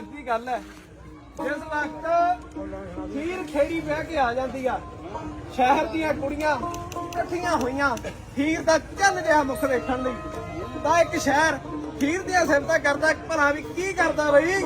ਲੱਖ ਦੀ ਗੱਲ ਹੈ। ਜਿਸ ਵਕਤ ਖੀਰ ਖੇੜੀ ਬਹਿ ਕੇ ਆ ਜਾਂਦੀ ਆ, ਸ਼ਹਿਰ ਦੀਆਂ ਕੁੜੀਆਂ ਇਕੱਠੀਆਂ ਹੋਈਆਂ ਖੀਰ ਦਾ ਚੰਨ ਜਿਹਾ ਮੁਖ ਵੇਖਣ ਲਈ। ਤਾਂ ਇੱਕ ਸ਼ਹਿਰ ਖੀਰ ਦੀਆਂ ਸਿਫਤਾਂ ਕਰਦਾ ਭਲਾ ਵੀ ਕੀ ਕਰਦਾ ਬਈ?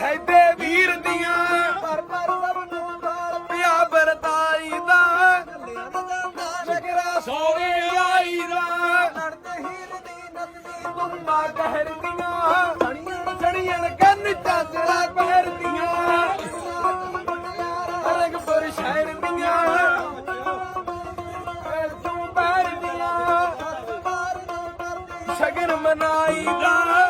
ਸੈਦੇ ਵੀਰ ਦੀਆਂ। ਪਰ ਪਰ ਸਭ ਨੂੰ ਬਾਲ ਪਿਆ ਬਰਤਾਈ ਦਾ। ਸ਼ਕਰਾ ਸੋਹਣੇ ਆਈ ਦਾ। ਦੀਆਂ। ਸ਼ਗਨ ਮਨਾਈ ਦਾ।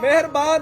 meu irmão.